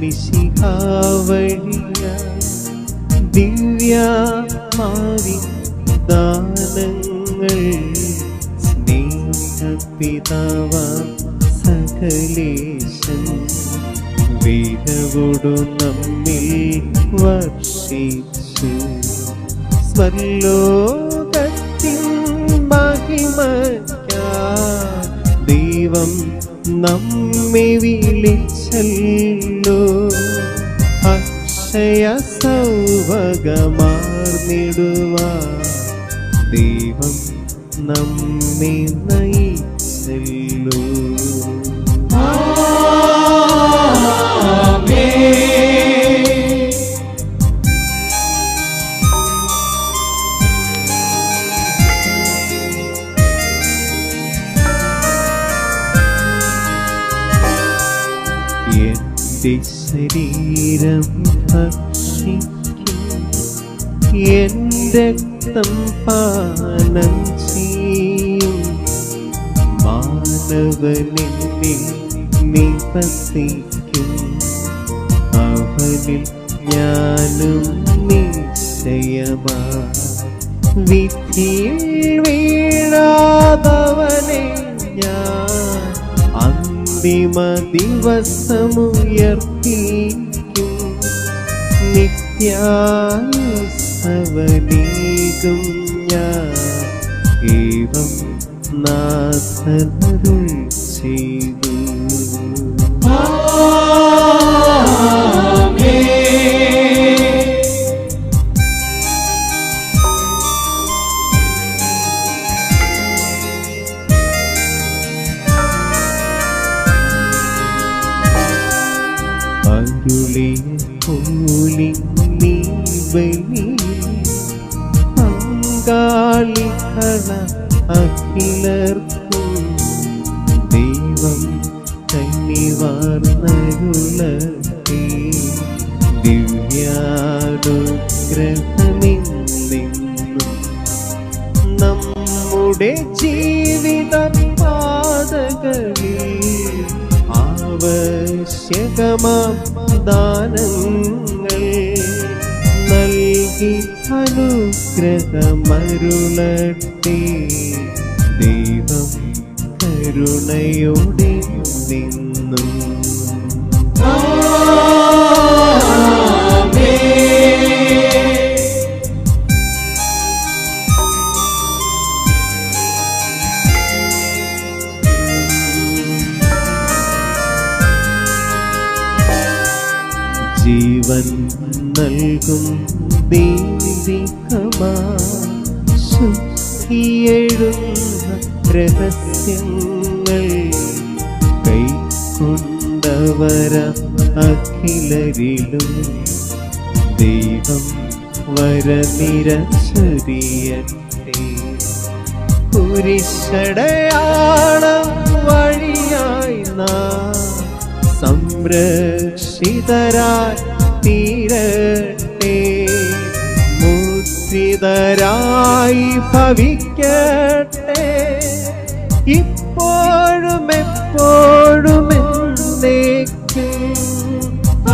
മിശിഹാവഴിയ ദിവ്യമാവി ദാനങ്ങൾ സ്നേഹപിതാവ സകലേശൻ വീരവോടു നമ്മിൽ വർഷിച്ചു. സ്വർലോകത്തിൻ മഹിമയ്ക്കാ ദൈവം നമ്മെ വിളിച്ചല്ലോ. അക്ഷയ സൗഭഗമാർന്നിടുവാ ദൈവം നമ്മെ നയിച്ചല്ലോ. എന്റെ ശരീരം ഭക്ഷിക്കും. എന്റെ പാനം ചെയ്യും. മാനവനിൽ നിവസിക്കും. അവനിൽ ഞാനും നിശ്ചയമാ. വിധിയിൽ വീഴാതവനെ ഞാൻ അന്തിമ ദിവസമുയർത്തിക്കും നിത്യാസവനീകും ഞാൻ. ഏവം നാഥനരുൾ ചെയ്തു. അരുളിയ കൂലി നീ ബലി പങ്കാളികള അഖിലർക്കും ദൈവം കന്നിവാർന്നരുളത്തെ ദിവ്യാനുഗ്രഹമെന്നെന്നും നമ്മുടെ ജീവിത പാതകളിൽ ആവശ്യകമാം ദാനങ്ങൾ നൽകി അനുഗ്രഹമരുളട്ടെ. ദൈവം കരുണയോടെ നിന്നും ജീവൻ നൽകും ദൈവികമാ കൈ രഹസ്യങ്ങൾ അഖിലരിലും ദൈവം വരനിരച്ചൊരിയട്ടെ കുരിശടയാളം സംരക്ഷിതരായി തീരട്ടെ. മുദ്രിതരായി ഭവിക്കട്ടെ. ഇപ്പോഴും എപ്പോഴും എന്നേക്ക്. ഓ